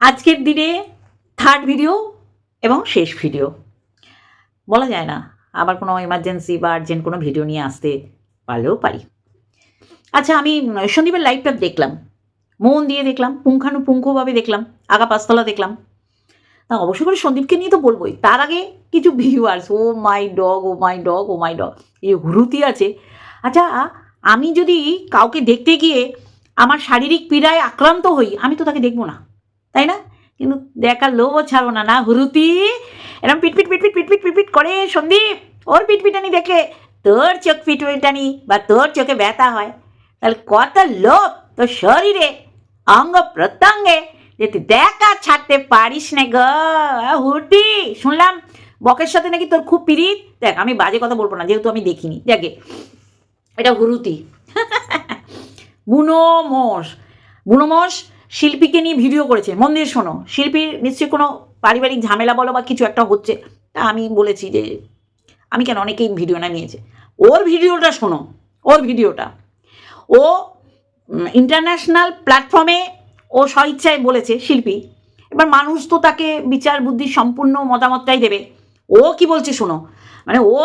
আজকের দিনে third video এবং শেষ ভিডিও বলা যায় না, আবার কোনো এমার্জেন্সি বা আর্জেন্ট কোনো ভিডিও নিয়ে আসতে পারলেও পারি। আচ্ছা আমি সন্দীপের লাইভটা দেখলাম। মন দিয়ে দেখলাম, পুঙ্খানুপুঙ্খভাবে দেখলাম আগা পাঁচতলা দেখলাম। তা অবশ্য করে সন্দীপকে নিয়ে তো বলবোই, তার আগে কিছু viewers oh my dog oh my dog oh my dog এই হুরুতি আছে। আচ্ছা আমি যদি কাউকে দেখতে গিয়ে আমার শারীরিক পীড়ায় আক্রান্ত হই, আমি তো তাকে দেখব না। তাই না? কিন্তু দেখার লোভও ছাড়ো না না হুরুতি? এরকম পিটপিট পিটপিট পিটপিট পিটপিট করে সন্দীপ, ওর পিটপিটানি দেখে তোর চোখ পিটপিটানি বা তোর চোখে ব্যথা হয়। তাহলে কত লোভ তোর শরীরে, অঙ্গ প্রত্যঙ্গে যে তুই দেখা ছাড়তে পারিস না গো। হুটি শুনলাম বকের সাথে নাকি তোর খুব পিরিত? দেখ, আমি বাজে কথা বলব না, যেহেতু আমি দেখিনি। দেখে এটা হুরুতি। বুনো মোষ বুনো মোষ শিল্পীকে নিয়ে ভিডিও করেছে। মন দিয়ে শোনো শিল্পীর নিশ্চয়ই কোনো পারিবারিক ঝামেলা বলো বা কিছু একটা হচ্ছে, তা আমি বলেছি যে আমি কেন অনেকেই ভিডিও নামিয়েছে। ওর ভিডিওটা শোনো, ওর ভিডিওটা। ও ইন্টারন্যাশনাল প্ল্যাটফর্মে ও স্বইচ্ছায় বলেছে শিল্পী, এবার মানুষ তো তাকে বিচার, বুদ্ধি, সম্পূর্ণ মতামতটাই দেবে। ও কি বলছে শোনো মানে ও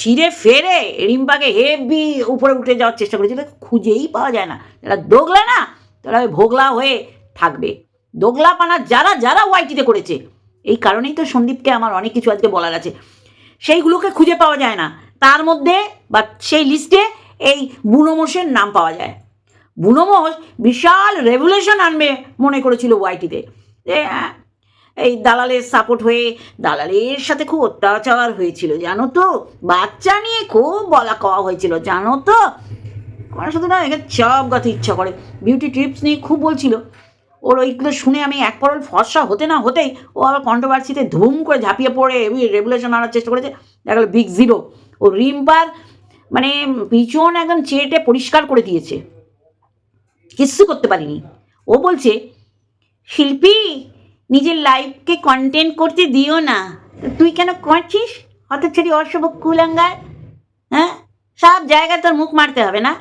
চিরে ফেরে রিম্পাকে হেভি উপরে উঠে যাওয়ার চেষ্টা করেছিল খুঁজেই পাওয়া যায় না। যারা দোগলা না তারা ওই ভোগলা হয়ে থাকবে। দোগলা পানা যারা যারা ওয়াইটিতে করেছে। এই কারণেই তো সন্দীপকে আমার অনেক কিছু আজকে বলার আছে। সেইগুলোকে খুঁজে পাওয়া যায় না। তার মধ্যে বা সেই লিস্টে এই বুনোমোষের নাম পাওয়া যায়। বুনোমোষ বিশাল রেভুলেশন আনবে মনে করেছিল ওয়াইটিতে। যে আহ, এই দালালের সাপোর্ট হয়ে দালালের সাথে খুব অত্যাচার হয়েছিল জানো তো? বাচ্চা নিয়ে খুব বলা কওয়া হয়েছিল জানো তো? আমার শুধু না এখানে চপ গাতে ইচ্ছা করে। বিউটি টিপস নিয়ে খুব বলছিল। ওর ওইগুলো শুনে আমি এক পরল ফর্সা হতে না হতেই ও আবার কন্ট্রোভার্সিতে ধুম করে ঝাঁপিয়ে পড়ে রেগুলেশন আনার চেষ্টা করেছে। দেখা গেলো বিগ জিরো ও রিম্পার মানে পিছন একদম চেটে পরিষ্কার করে দিয়েছে। কিচ্ছু করতে পারিনি। ও বলছে, শিল্পী, নিজের লাইফকে কন্টেন্ট করতে দিও না। তুই কেন করছিস? অত ছেড়ে অশুভ কুলাঙ্গার হ্যাঁ? সব জায়গায় তোর মুখ মারতে হবে না?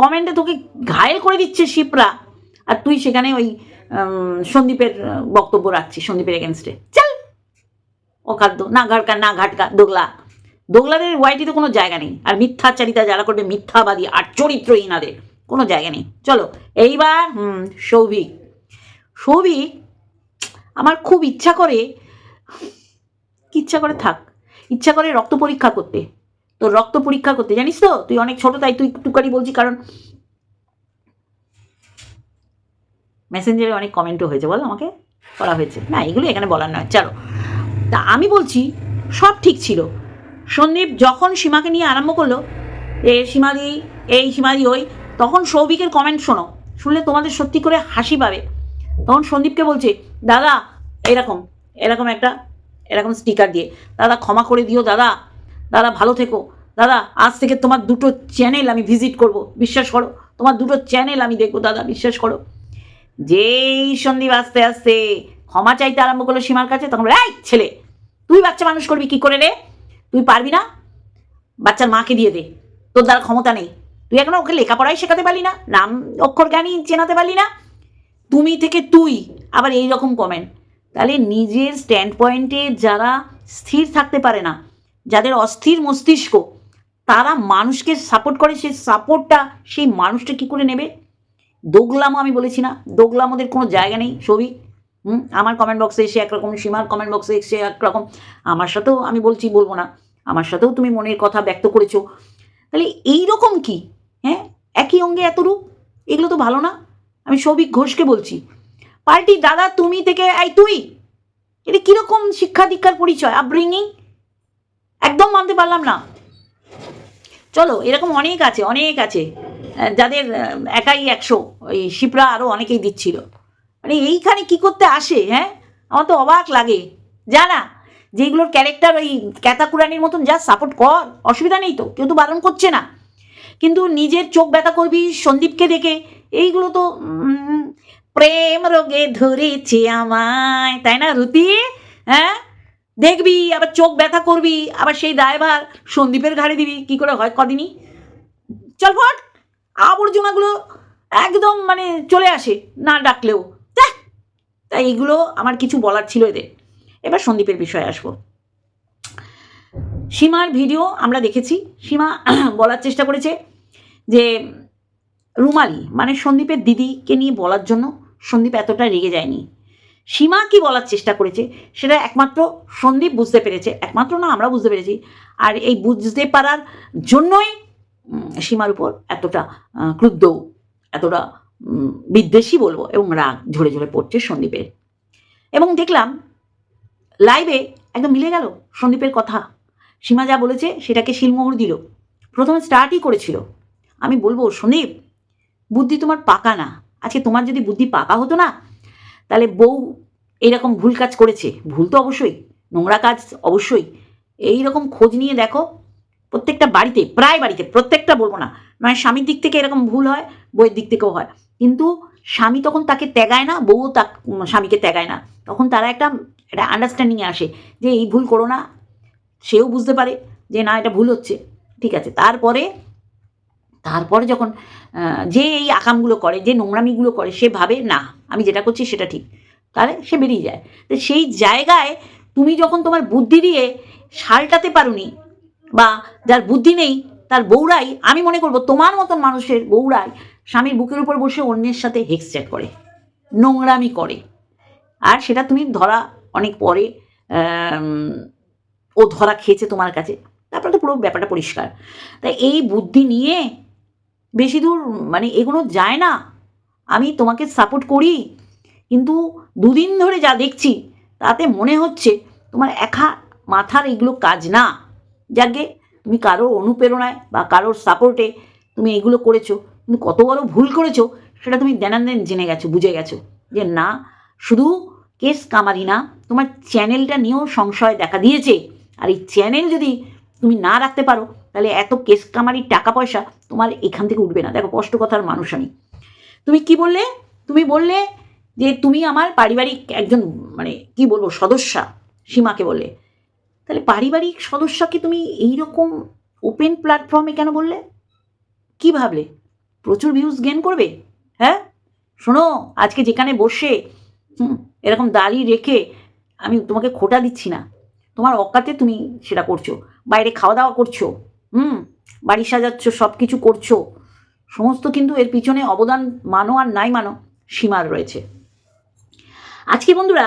কমেন্টে তোকে ঘায়েল করে দিচ্ছে শিপরা। আর তুই সেখানে ওই সন্দীপের বক্তব্য রাখছিস, সন্দীপের এগেনস্টে চল! অখাদ্য, না ঘাটকা না ঘাটকা, দোগলা। দোগলাদের ওয়াইটিতে কোনো জায়গা নেই। আর মিথ্যাচারিতা যারা করবে, মিথ্যাবাদী আর চরিত্রহীনাদের, কোনো জায়গা নেই। চলো, এইবার, হুম, সৌভিক। সৌভিক, আমার খুব ইচ্ছা করে ইচ্ছা করে থাক। ইচ্ছা করে রক্ত পরীক্ষা করতে। তোর রক্ত পরীক্ষা করতে, জানিস তো? তুই অনেক ছোট, তাই তুই টুকারি বলছি, কারণ মেসেঞ্জারে অনেক কমেন্টও হয়েছে, বল আমাকে? করা হয়েছে। না, এগুলো এখানে বলার নয়, চলো। তা আমি বলছি, সব ঠিক ছিল। সন্দীপ যখন সীমাকে নিয়ে আরম্ভ করল, এ সীমাদি, এই সীমাদি ওই, তখন সৌভিকের কমেন্ট শোনো, শুনলে তোমাদের সত্যি করে হাসি পাবে। তখন সন্দীপকে বলছে, দাদা, এরকম এরকম একটা, এরকম স্টিকার দিয়ে, দাদা ক্ষমা করে দিও, দাদা। দাদা ভালো থেকো। দাদা, আজ থেকে তোমার দুটো চ্যানেল আমি ভিজিট করব। বিশ্বাস করো, তোমার দুটো চ্যানেল আমি দেখব, দাদা, বিশ্বাস করো। যেই সন্দীপ আস্তে আস্তে ক্ষমা চাইতে আরম্ভ করল সীমার কাছে, তখন এই ছেলে, তুই বাচ্চা মানুষ করবি কি করে রে? তুই পারবি না? বাচ্চার মাকে দিয়ে দে। তোর দ্বারা ক্ষমতা নেই। তুই এখনও ওকে লেখাপড়াই শেখাতে পারলি না, নাম অক্ষর জ্ঞানই চেনাতে পারলি না। তুমি থেকে তুই আবার এই রকম কমেন্ট তাহলে নিজের স্ট্যান্ড পয়েন্টে যারা স্থির থাকতে পারে না যাদের অস্থির মস্তিষ্ক, তারা মানুষকে সাপোর্ট করে, সেই সাপোর্টটা সেই মানুষটা কি করে নেবে? দোগলামও আমি বলেছি না, দোগলামোদের কোনো জায়গা নেই, ছবি। হুম, আমার কমেন্ট বক্সে এসে একরকম, সীমার কমেন্ট বক্সে এসে একরকম। আমার সাথেও আমি বলছি, বলব না। আমার সাথেও তুমি মনের কথা ব্যক্ত করেছ। তাহলে এই রকম কি? হ্যাঁ একই অঙ্গে এত রূপ? এগুলো তো ভালো না। আমি সৌভিক ঘোষকে বলছি পাল্টি দাদা, তুমি থেকে, এই তুই? এটা কীরকম শিক্ষা দীক্ষার পরিচয়? আপব্রিঙ্গিং একদম মানতে পারলাম না। চলো, এরকম অনেক আছে অনেক আছে। যাদের একাই একশো, ওই শিপরা আরও অনেকেই দিচ্ছিল। মানে এইখানে কি করতে আসে হ্যাঁ? আমার তো অবাক লাগে। জানা যেগুলোর ক্যারেক্টার ওই ক্যাতাকুরানির মতন যা সাপোর্ট কর, অসুবিধা নেই তো, কেউ তো বারণ করছে না। কিন্তু নিজের চোখ ব্যথা করবি, সন্দীপকে দেখে, এইগুলো তো প্রেম রোগে ধরেছে আমায়, তাই না রুতি? হ্যাঁ? দেখবি, আবার চোখ ব্যথা করবি, আবার সেই দায়ভার সন্দীপের ঘাড়ে দিবি, কি করে হয় কদিনই? চল ফট, আবর্জনাগুলো একদম মানে চলে আসে, না ডাকলেও। তাই এইগুলো আমার কিছু বলার ছিল এদের। এবার সন্দীপের বিষয়ে আসব। সীমার ভিডিও আমরা দেখেছি। সীমা বলার চেষ্টা করেছে যে, রুমালি মানে সন্দীপের দিদিকে নিয়ে বলার জন্য সন্দীপ এতটা রেগে যায়নি। সীমা কি বলার চেষ্টা করেছে সেটা একমাত্র সন্দীপ বুঝতে পেরেছে, একমাত্র না, আমরা বুঝতে পেরেছি। আর এই বুঝতে পারার জন্যই সীমার উপর এতটা ক্রুদ্ধ, এতটা বিদ্বেষী বলব এবং রাগ ঝরে ঝরে পড়ছে সন্দীপের। এবং দেখলাম লাইভে একদম মিলে গেল সন্দীপের কথা। সীমা যা বলেছে সেটাকে শিলমোহর দিল। প্রথমে স্টার্টই করেছিল। আমি বলব, সন্দীপ, বুদ্ধি তোমার পাকা না। আজকে তোমার যদি বুদ্ধি পাকা হতো না তাহলে বউ এইরকম ভুল কাজ করেছে। ভুল তো অবশ্যই, নোংরা কাজ অবশ্যই। এই রকম খোঁজ নিয়ে দেখো, প্রত্যেকটা বাড়িতে, প্রায় বাড়িতে, প্রত্যেকটা বলব না, নয়, স্বামীর দিক থেকে এরকম ভুল হয়, বউয়ের দিক থেকেও হয়। কিন্তু স্বামী তখন তাকে ত্যাগায় না, বউও তা স্বামীকে ত্যাগায় না। তখন তারা একটা একটা আন্ডারস্ট্যান্ডিংয়ে আসে যে, এই ভুল করো না। সেও বুঝতে পারে যে, না, এটা ভুল হচ্ছে। ঠিক আছে, তারপরে তারপরে যখন যে এই আকামগুলো করে, যে নোংরামিগুলো করে, সে ভাবে, না, আমি যেটা করছি সেটা ঠিক। তাহলে সে বেরিয়ে যায়। তো সেই জায়গায় তুমি যখন তোমার বুদ্ধি দিয়ে সালটাতে পারোনি বা যার বুদ্ধি নেই, তার বউরাই, আমি মনে করব তোমার মতন মানুষের বউরাই স্বামীর বুকের উপর বসে অন্যের সাথে হেক্স চ্যাট করে, নোংরামি করে। আর সেটা তুমি ধরা অনেক পরে ও ধরা খেয়েছে তোমার কাছে। তারপরে তো পুরো ব্যাপারটা পরিষ্কার। তাই এই বুদ্ধি নিয়ে বেশি দূর মানে এগুলো যায় না। আমি তোমাকে সাপোর্ট করি, কিন্তু দুদিন ধরে যা দেখছি, তাতে মনে হচ্ছে তোমার একা মাথার এগুলো কাজ না। যাকে তুমি কারোর অনুপ্রেরণায় বা কারোর সাপোর্টে তুমি এগুলো করেছ কিন্তু কত বড় ভুল করেছ, সেটা তুমি দেনান্দেন জেনে গেছো, বুঝে গেছো। যে না, শুধু কেস কামারি না, তোমার চ্যানেলটা নিয়েও সংশয় দেখা দিয়েছে। আর এই চ্যানেল যদি তুমি না রাখতে পারো তাহলে এত কেস কামারির টাকা পয়সা তোমার এখান থেকে উঠবে না। দেখো কষ্ট কথার মানুষ আমি। তুমি কি বললে? তুমি বললে যে তুমি আমার পারিবারিক একজন মানে কি বলব, সদস্যা, সীমাকে বললে। তাহলে পারিবারিক সদস্যকে তুমি এইরকম ওপেন প্ল্যাটফর্মে কেন বললে? কি ভাবলে? প্রচুর ভিউজ গেন করবে? হ্যাঁ? শোনো, আজকে যেখানে বসে, হুম, এরকম দাঁড়িয়ে রেখে আমি তোমাকে খোটা দিচ্ছি না। তোমার অকাতে তুমি সেটা করছ। বাইরে খাওয়া দাওয়া করছ। হুম, বাড়ি সাজাচ্ছ সব কিছু করছ। সমস্ত কিন্তু এর পিছনে অবদান মানো আর নাই মানো, সীমার রয়েছে। আজকে বন্ধুরা,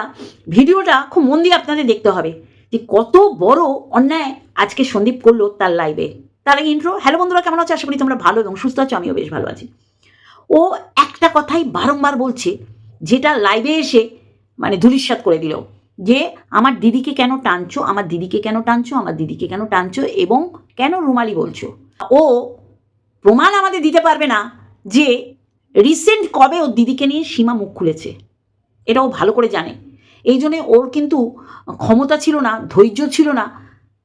ভিডিওটা খুব মন দিয়ে আপনাদের দেখতে হবে যে কত বড় অন্যায় আজকে সন্দীপ করল তার লাইভে তার ইন্ট্রো হ্যালো বন্ধুরা, কেমন আছো? আশা করি তোমরা ভালো এবং সুস্থ আছো, আমিও বেশ ভালো আছি। ও একটা কথাই বারংবার বলছে, যেটা লাইভে এসে মানে ধুলিস্বাদ করে দিল। যে আমার দিদিকে কেন টানছো, আমার দিদিকে কেন টানছো, আমার দিদিকে কেন টানছো এবং কেন রুমালি বলছো? ও প্রমাণ আমাদের দিতে পারবে না যে রিসেন্ট কবে ওর দিদিকে নিয়ে সীমা মুখ খুলেছে। এটা ও ভালো করে জানে। এই জন্যে ওর কিন্তু ক্ষমতা ছিল না, ধৈর্য ছিল না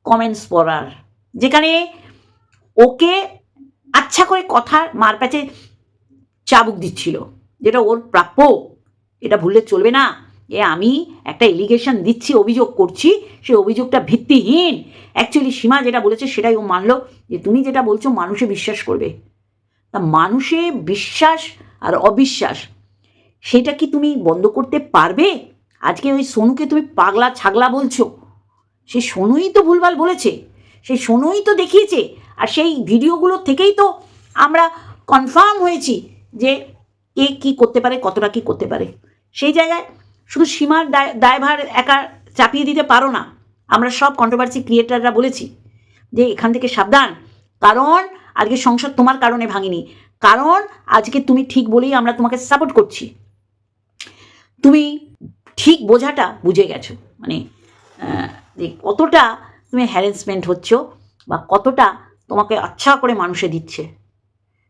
কমেন্টস পড়ার। যেখানে ওকে আচ্ছা করে কথার মার মারপ্যাচে চাবুক দিচ্ছিল। যেটা ওর প্রাপ্য, এটা ভুললে চলবে না। এ আমি একটা এলিগেশন দিচ্ছি, অভিযোগ করছি, সেই অভিযোগটা ভিত্তিহীন। অ্যাকচুয়ালি সীমা যেটা বলেছে সেটাই ও মানলো যে তুমি যেটা বলছো মানুষে বিশ্বাস করবে। তা মানুষে বিশ্বাস আর অবিশ্বাস, সেটা কি তুমি বন্ধ করতে পারবে? আজকে ওই সোনুকে তুমি পাগলা ছাগলা বলছো। সে সোনুই তো ভুলভাল বলেছে সেই সোনুই তো দেখিয়েছে, আর সেই ভিডিওগুলো থেকেই তো আমরা কনফার্ম হয়েছি যে কে কী করতে পারে, কতটা কী করতে পারে। সেই জায়গায় শুধু সীমার দায় দায়ভার একা চাপিয়ে দিতে পারো না। আমরা সব কন্ট্রোভার্সি ক্রিয়েটাররা বলেছি যে এখান থেকে সাবধান। কারণ আজকে সংসার তোমার কারণে ভাঙিনি। কারণ আজকে তুমি ঠিক বলেই আমরা তোমাকে সাপোর্ট করছি। তুমি ঠিক বোঝাটা বুঝে গেছো। মানে যে কতটা তুমি হ্যারাসমেন্ট হচ্ছ বা কতটা তোমাকে আচ্ছা করে মানুষে দিচ্ছে।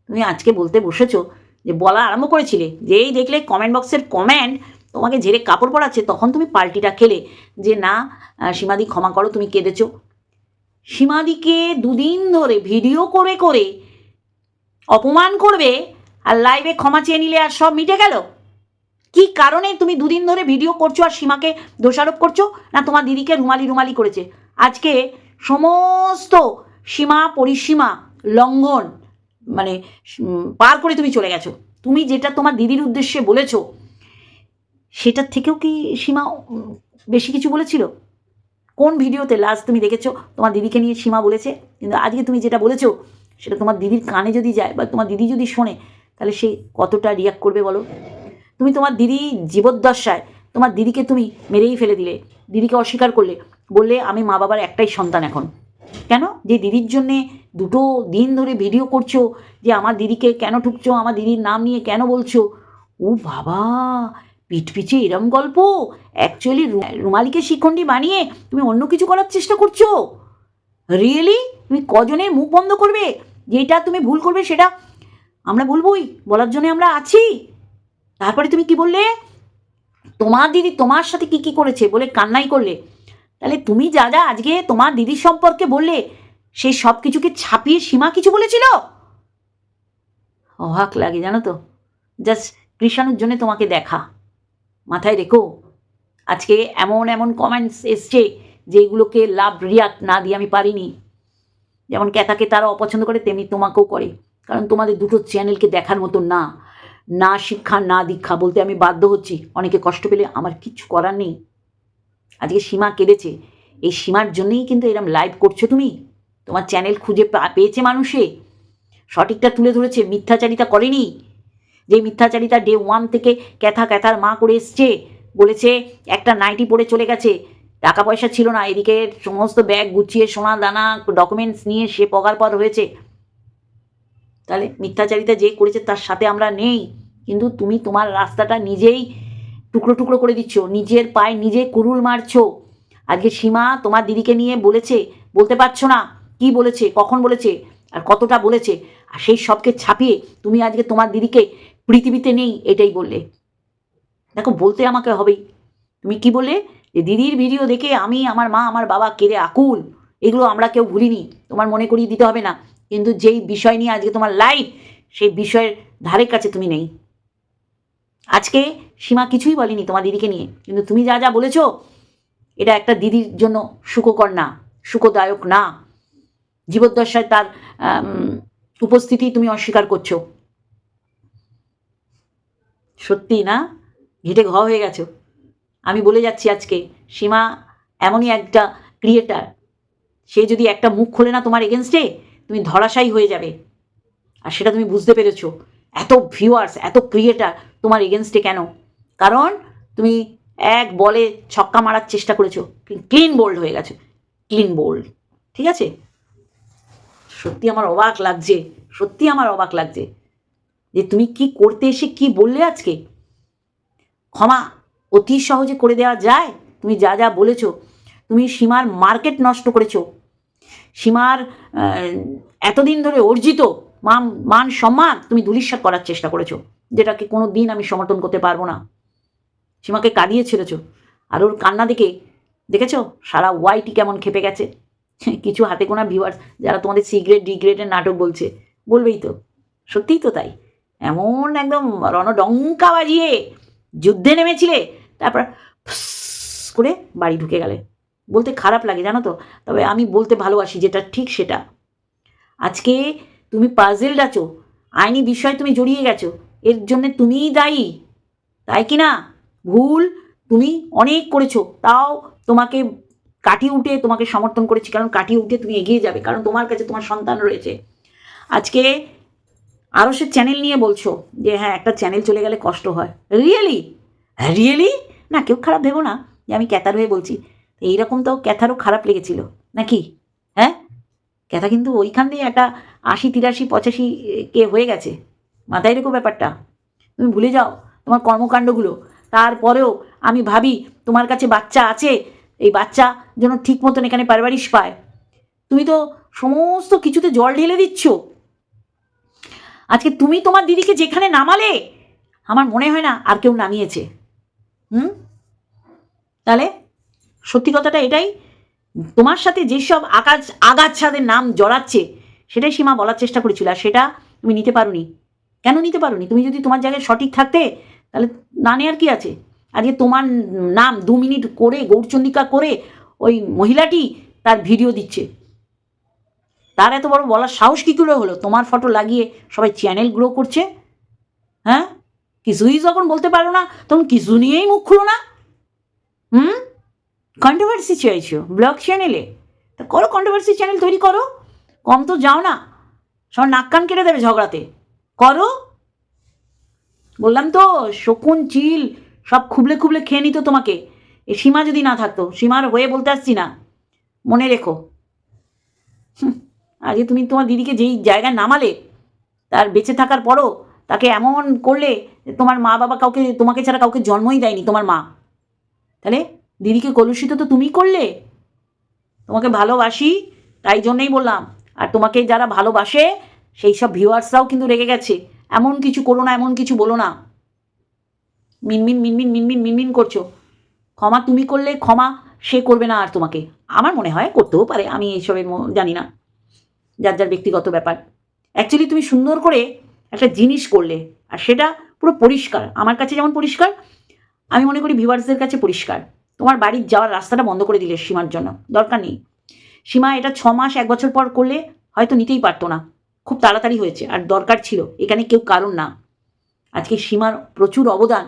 তুমি আজকে বলতে বসেছো যে বলা আরম্ভ করেছিলে। যেই দেখলে কমেন্ট বক্সের কমেন্ট তোমাকে ঝেড়ে কাপড় পরাচ্ছে, তখন তুমি পাল্টিটা খেলে। যে না সীমাদি ক্ষমা করো, তুমি কেঁদেছো। সীমাদিকে দুদিন ধরে ভিডিও করে করে অপমান করবে আর লাইভে ক্ষমা চেয়ে নিলে আর সব মিটে গেল? কি কারণে তুমি দুদিন ধরে ভিডিও করছ আর সীমাকে দোষারোপ করছ? না, তোমার দিদিকে রুমালি রুমালি করেছে। আজকে সমস্ত সীমা পরিসীমা লঙ্ঘন মানে পার করে তুমি চলে গেছো। তুমি যেটা তোমার দিদির উদ্দেশ্যে বলেছ সেটার থেকেও কি সীমা বেশি কিছু বলেছিল? কোন ভিডিওতে লাস্ট তুমি দেখেছ? তোমার দিদিকে নিয়ে সীমা বলেছে। কিন্তু আজকে তুমি যেটা বলেছ, সেটা তোমার দিদির কানে যদি যায় বা তোমার দিদি যদি শোনে, তাহলে সে কতটা রিয়াক্ট করবে বলো? তুমি তোমার দিদি জীবদ্দশায়, তোমার দিদিকে তুমি মেরেই ফেলে দিলে, দিদিকে অস্বীকার করলে, বললে, আমি মা বাবার একটাই সন্তান এখন। কেন? যে দিদির জন্যে দুটো দিন ধরে ভিডিও করছ, যে আমার দিদিকে কেন ঠুকছো, আমার দিদির নাম নিয়ে কেন বলছো? ও বাবা! পিঠ পিছে এরম গল্প? অ্যাকচুয়ালি রুমালিকে শিখণ্ডী বানিয়ে তুমি অন্য কিছু করার চেষ্টা করছ? রিয়েলি তুমি কজনের মুখ বন্ধ করবে? যেটা তুমি ভুল করবে সেটা আমরা বলবোই, বলার জন্য আমরা আছি। তারপরে তুমি কি বললে? তোমার দিদি তোমার সাথে কি কি করেছে বলে কান্নাই করলে। তাহলে তুমি যা যা আজকে তোমার দিদির সম্পর্কে বললে সেই সব কিছুকে ছাপিয়ে সীমা কিছু বলেছিল? অবাক লাগে জানো তো। জাস্ট কৃষাণুর জন্য তোমাকে দেখা। মাথায় রেখো। আজকে এমন এমন কমেন্টস এসছে যেগুলোকে লাভ রিয়াক্ট না দিয়ে আমি পারিনি। যেমন ক্যাথাকে তারা অপছন্দ করে, তেমনি তোমাকেও করে। কারণ তোমাদের দুটো চ্যানেলকে দেখার মতো না। না শিক্ষা, না দীক্ষা বলতে আমি বাধ্য হচ্ছি। অনেকে কষ্ট পেলে আমার কিচ্ছু করার নেই। আজকে সীমা কেঁদেছে। এই সীমার জন্যেই কিন্তু এরম লাইভ করছ তুমি। তোমার চ্যানেল খুঁজে পেয়েছে মানুষে। সঠিকটা তুলে ধরেছে, মিথ্যাচারিতা করেনি। যে মিথ্যাচারিতা ডে ওয়ান থেকে ক্যাথা ক্যাথার মা করে এসছে, বলেছে, একটা নাইটি পরে চলে গেছে। টাকা পয়সা ছিল না, এদিকে সমস্ত ব্যাগ গুছিয়ে সোনা দানা ডকুমেন্টস নিয়ে সে পগার পর হয়েছে। তাহলে মিথ্যাচারিতা যে করেছে তার সাথে আমরা নেই। কিন্তু তুমি তোমার রাস্তাটা নিজেই টুকরো টুকরো করে দিচ্ছ, নিজের পায়ে নিজে কুরুল মারছো। আজকে সীমা তোমার দিদিকে নিয়ে বলেছে, বলতে পারছ না কি বলেছে, কখন বলেছে, আর কতটা বলেছে। আর সেই সবকে ছাপিয়ে তুমি আজকে তোমার দিদিকে পৃথিবীতে নেই, এটাই বললে। দেখো, বলতে আমাকে হবেই। তুমি কি বললে? যে দিদির ভিডিও দেখে আমি, আমার মা, আমার বাবা কেঁদে আকুল। এগুলো আমরা কেউ ভুলিনি, তোমার মনে করিয়ে দিতে হবে না। কিন্তু যেই বিষয় নিয়ে আজকে তোমার লাইফ সেই বিষয়ের ধারে কাছে তুমি নেই। আজকে সীমা কিছুই বলেনি তোমার দিদিকে নিয়ে। কিন্তু তুমি যা যা বলেছ, এটা একটা দিদির জন্য সুখকর না, সুখদায়ক না। জীবদ্দশায় তার উপস্থিতি তুমি অস্বীকার করছ। সত্যি না? ঘেটে ঘ হয়ে গেছো। আমি বলে যাচ্ছি আজকে, সীমা এমনই একটা ক্রিয়েটার সে যদি একটা মুখ খোলে না তোমার এগেনস্টে তুমি ধরাশায়ী হয়ে যাবে। আর সেটা তুমি বুঝতে পেরেছ। এত ভিউয়ার্স এত ক্রিয়েটার তোমার এগেনস্টে কেন? কারণ তুমি এক বলে ছক্কা মারার চেষ্টা করেছ। ক্লিন বোল্ড হয়ে গেছো। ক্লিন বোল্ড ঠিক আছে? সত্যি আমার অবাক লাগছে। সত্যি আমার অবাক লাগছে। যে তুমি কি করতে এসে কি বললে আজকে? ক্ষমা অতি সহজে করে দেওয়া যায়। তুমি যা যা বলেছ, তুমি সীমার মার্কেট নষ্ট করেছ। সীমার এতদিন ধরে অর্জিত মান মান সম্মান তুমি ধুলিস্বাদ করার চেষ্টা করেছ, যেটাকে কোনো দিন আমি সমর্থন করতে পারব না। সীমাকে কাঁদিয়ে ছেড়েছো, আর ওর কান্না দেখে, দেখেছ? সারা ওয়াইটি কেমন খেপে গেছে। কিছু হাতে গোনা ভিউয়ার্স যারা তোমাদের সিগ্রেট ডিগ্রেটের নাটক বলছে, বলবেই তো। সত্যিই তো তাই। এমন একদম রণডঙ্কা বাজিয়ে যুদ্ধে নেমেছিলে, তারপর করে বাড়ি ঢুকে গেলে। বলতে খারাপ লাগে, জানো তো? তবে আমি বলতে ভালোবাসি যেটা ঠিক সেটা। আজকে তুমি পাজেল আছো আইনি বিষয় তুমি জড়িয়ে গেছো, এর জন্য তুমিই দায়ী। তাই কি না? ভুল তুমি অনেক করেছ, তাও তোমাকে কাটিয়ে উঠে তোমাকে সমর্থন করেছি, কারণ কাটিয়ে উঠে তুমি এগিয়ে যাবে, কারণ তোমার কাছে তোমার সন্তান রয়েছে। আজকে আরও সে চ্যানেল নিয়ে বলছো যে হ্যাঁ একটা চ্যানেল চলে গেলে কষ্ট হয়। রিয়েলি রিয়েলি না, কেউ খারাপ ভেবো না যে আমি ক্যাথার হয়ে বলছি। এইরকম তো ক্যাথারও খারাপ লেগেছিল, নাকি? হ্যাঁ? ক্যাথা কিন্তু ওইখান দিয়ে একটা আশি, তিরাশি, পঁচাশি কে হয়ে গেছে। মাথায় রেখো ব্যাপারটা। তুমি ভুলে যাও তোমার কর্মকাণ্ডগুলো। তারপরেও আমি ভাবি তোমার কাছে বাচ্চা আছে, এই বাচ্চা যেন ঠিক মতন এখানে পারবারিশ পায়। তুমি তো সমস্ত কিছুতে জল ঢেলে দিচ্ছ। আজকে তুমি তোমার দিদিকে যেখানে নামালে, আমার মনে হয় না আর কেউ নামিয়েছে। হুম? তাহলে সত্যি কথাটা এটাই, তোমার সাথে যেসব আকাশ আগাছাদের নাম জড়াচ্ছে, সেটাই সীমা বলার চেষ্টা করেছিল আর সেটা তুমি নিতে পারোনি। কেন নিতে পারোনি? তুমি যদি তোমার জায়গায় সঠিক থাকতে, তাহলে না নেওয়ার কি আছে? আজকে তোমার নাম দু মিনিট করে গৌরচন্ডিকা করে ওই মহিলাটি তার ভিডিও দিচ্ছে। তার এত বড় বলার সাহস কী করে হলো? তোমার ফটো লাগিয়ে সবাই চ্যানেল গ্রো করছে? হ্যাঁ? কিছুই যখন বলতে পারো না তখন কিছু নিয়েই মুখ খুলো না। হুম? কন্ট্রোভার্সি চাইছো ব্লগ চ্যানেলে তা করো কন্ট্রোভার্সি চ্যানেল তৈরি করো। কম তো যাও না। সব নাক কান কেটে দেবে ঝগড়াতে। করো। বললাম তো শকুন চিল সব খুবলে খুবলে খেয়ে নিত তোমাকে। এ সীমা যদি না থাকতো সীমার হয়ে বলতে আসছি না। মনে রেখো। হুম, আজকে তুমি তোমার দিদিকে যেই জায়গায় নামালে, তার বেঁচে থাকার পরও তাকে এমন করলে তোমার মা বাবা কাউকে, তোমাকে ছাড়া কাউকে জন্মই দেয়নি তোমার মা। তাহলে দিদিকে কলুষিত তো তুমি করলে। তোমাকে ভালোবাসি, তাই জন্যই বললাম। আর তোমাকে যারা ভালোবাসে, সেই সব ভিউয়ার্সরাও কিন্তু রেগে গেছে। এমন কিছু করো না, এমন কিছু বলো না। মিনমিন মিনমিন মিনমিন মিনমিন করছ। ক্ষমা তুমি করলে, ক্ষমা সে করবে না আর তোমাকে। আমার মনে হয় করতেও পারে, আমি এইসবের জানি না। যার যার ব্যক্তিগত ব্যাপার। অ্যাকচুয়ালি তুমি সুন্দর করে একটা জিনিস করলে, আর সেটা পুরো পরিষ্কার। আমার কাছে যেমন পরিষ্কার, আমি মনে করি ভিউয়ার্সদের কাছে পরিষ্কার। তোমার বাড়ির যাওয়ার রাস্তাটা বন্ধ করে দিলে সীমার জন্য। দরকার নেই। সীমা এটা ছ মাস, এক বছর পর করলে হয়তো নিতেই পারতো না। খুব তাড়াতাড়ি হয়েছে, আর দরকার ছিল। এখানে কেউ কারণ না। আজকে সীমার প্রচুর অবদান।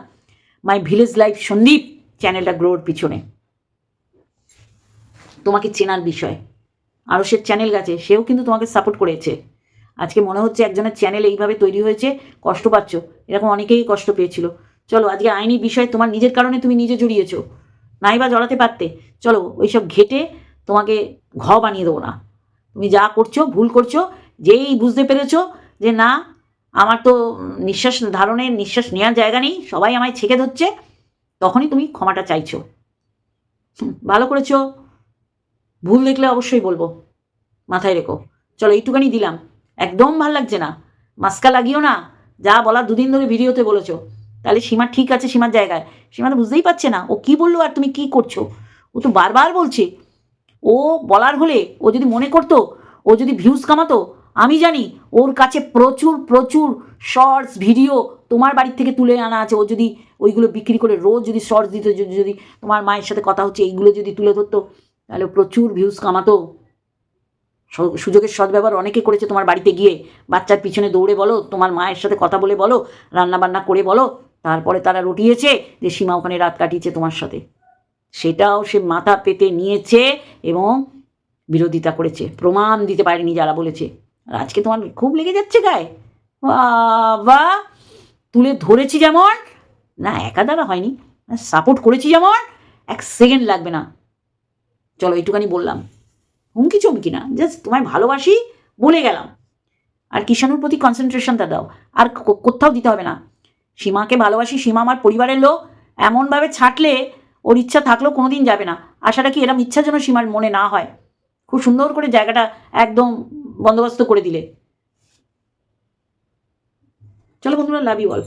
মাই ভিলেজ লাইফ সন্দীপ চ্যানেলটা গ্রোর পিছনে। তোমাকে চেনার বিষয়। আরও সে চ্যানেল গেছে, সেও কিন্তু তোমাকে সাপোর্ট করেছে। আজকে মনে হচ্ছে একজনের চ্যানেল এইভাবে তৈরি হয়েছে, কষ্ট পাচ্ছ। এরকম অনেকেই কষ্ট পেয়েছিল। চলো, আজকে আইনি বিষয়, তোমার নিজের কারণে তুমি নিজে জড়িয়েছো। নাই বা জড়াতে পারতে। চলো, ওইসব ঘেটে তোমাকে ঘ বানিয়ে দেবো না। তুমি যা করছ, ভুল করছ, যেই বুঝতে পেরেছ যে না, আমার তো নিঃশ্বাস ধারণের নিঃশ্বাস নেওয়ার জায়গা নেই, সবাই আমায় ছেঁকে ধরছে, তখনই তুমি ক্ষমাটা চাইছো। ভালো করেছ। ভুল দেখলে অবশ্যই বলব। মাথায় রেখো। চলো এইটুখানি দিলাম। একদম ভালো লাগছে না। মাস্কা লাগিও না। যা বলা দুদিন ধরে ভিডিওতে বলেছ। তাহলে সীমা ঠিক আছে সীমার জায়গায়। সীমা তো বুঝতেই পারছে না। ও কি বলল আর তুমি কি করছ? ও তো বারবার বলছে। ও বলার হলে ও যদি মনে করতো, ও যদি ভিউজ কামাতো, আমি জানি ওর কাছে প্রচুর প্রচুর শর্টস ভিডিও তোমার বাড়ির থেকে তুলে আনা আছে। ও যদি ওইগুলো বিক্রি করে রোজ যদি শর্টস দিত, যদি তোমার মায়ের সাথে কথা হচ্ছে, এইগুলো যদি তুলে ধরতো তাহলে প্রচুর ভিউজ কামাতো। সুযোগের সদ্ব্যবহার অনেকে করেছে তোমার বাড়িতে গিয়ে। বাচ্চার পিছনে দৌড়ে বলো, তোমার মায়ের সাথে কথা বলে বলো রান্না বান্না করে বলো, তারপরে তারা রটিয়েছে যে সীমা ওখানে রাত কাটিয়েছে তোমার সাথে। সেটাও সে মাথা পেতে নিয়েছে এবং বিরোধিতা করেছে। প্রমাণ দিতে পারেনি যারা বলেছে। আর আজকে তোমার খুব লেগে যাচ্ছে গায়ে। বা তুলে ধরেছি যেমন, না একা দ্বারা হয়নি। সাপোর্ট করেছি যেমন, এক সেকেন্ড লাগবে না। চলো এইটুখানি বললাম। হুমকি চমকি না জাস্ট তোমায় ভালোবাসি বলে গেলাম। আর কিষাণুর প্রতি কনসেন্ট্রেশনটা দাও। আর কোথাও দিতে হবে না। সীমাকে ভালোবাসি, সীমা আমার পরিবারের লোক। এমনভাবে ছাটলে ওর ইচ্ছা থাকলেও কোনোদিন যাবে না। আশাটা কি এরম ইচ্ছা যেন সীমার মনে না হয়? খুব সুন্দর করে জায়গাটা একদম বন্দোবস্ত করে দিলে। চলো বন্ধুরা লাভ ইউ অল